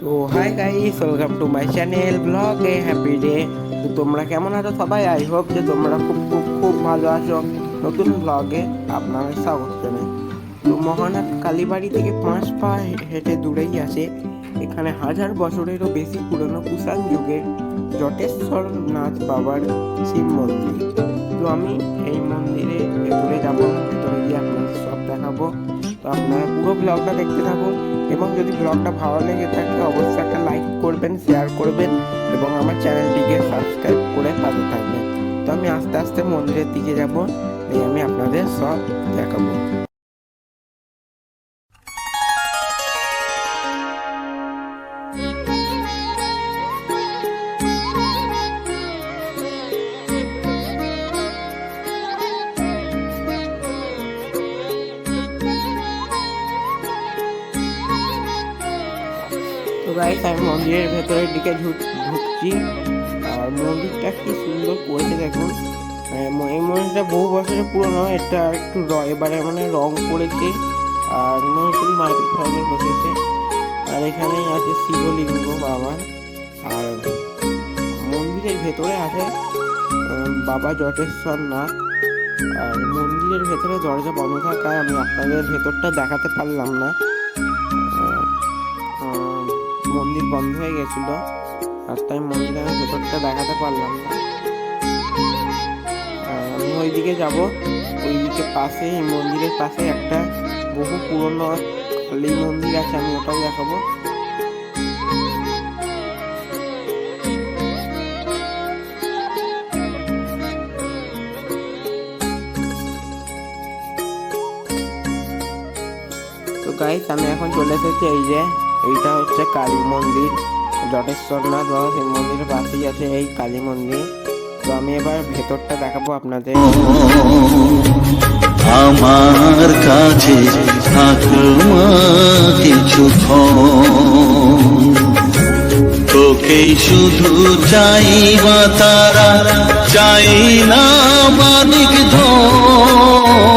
তো hi guys welcome to my channel blog A happy day তো তোমরা কেমন আছো সবাই? আই হোপ যে তোমরা খুব খুব খুব ভালো আছো। নতুন ব্লগে আপনাদের স্বাগত জানাই। তো মহানাথ কালীবাড়ি থেকে পাঁচ পা হেঁটে দূরেই আছে। এখানে হাজার বছরেরও বেশি পুরনো কুষাণ যুগের জটেশ্বর নাথ বাবার শিব মন্দির। তো আমি এই মন্দিরে ভেতরে যাব, ভেতরে গিয়ে আপনাদের সব দেখাবো। তো আপনারা পুরো ব্লগটা দেখতে থাকুন এবং যদি ব্লগটা ভালো লেগে থাকে, অবশ্যই একটা লাইক করবেন শেয়ার করবেন এবং আমার চ্যানেলটিকে সাবস্ক্রাইব করে পাশে থাকবেন। তো আমি আস্তে আস্তে মন্দিরের দিকে যাব এই আমি আপনাদের সব দেখাবো। গাইস আমি মন্দিরের ভেতরের দিকে ঢুক- ঢুকছি। আর মন্দিরটা কি সুন্দর করেছে দেখুন এই মন্দিরটা বহু বছরের পুরনো, এটা একটু এবারে মানে রং করেছে। আর মন্দির মার্কেট ফার্মে বসেছে। আর এখানেই আছে শিবলিঙ্গ বাবার। আর মন্দিরের ভেতরে আছে বাবা জটেশ্বর নাথ। আর মন্দিরের ভেতরে দরজা বন্ধ থাকায় আমি আপনাদের ভেতরটা দেখাতে পারলাম না। মন্দির বন্ধ হয়ে গেছিল। আর তাই মন্দিরের ভেতরটা দেখাতে পারলাম না। আমি ওইদিকে যাব। ওইদিকে পাশে এই মন্দিরের পাশে একটা বহু পুরনো কালী মন্দির আছে, আমি ওটাও দেখাবো। তো গাইস আমি এখন চলে এসেছি এই যে এইটা হচ্ছে কালী মন্দির জটেশ্বরনাথ বাবা সেই মন্দিরের পাশেই আছে এই কালী মন্দির। তো আমি এবার ভেতরটা দেখাবো আপনাদের। আমার কাছে থাকমা কিছুক্ষণ তোকেই শুধু চাইবা তারা, চাই না মানিক ধন।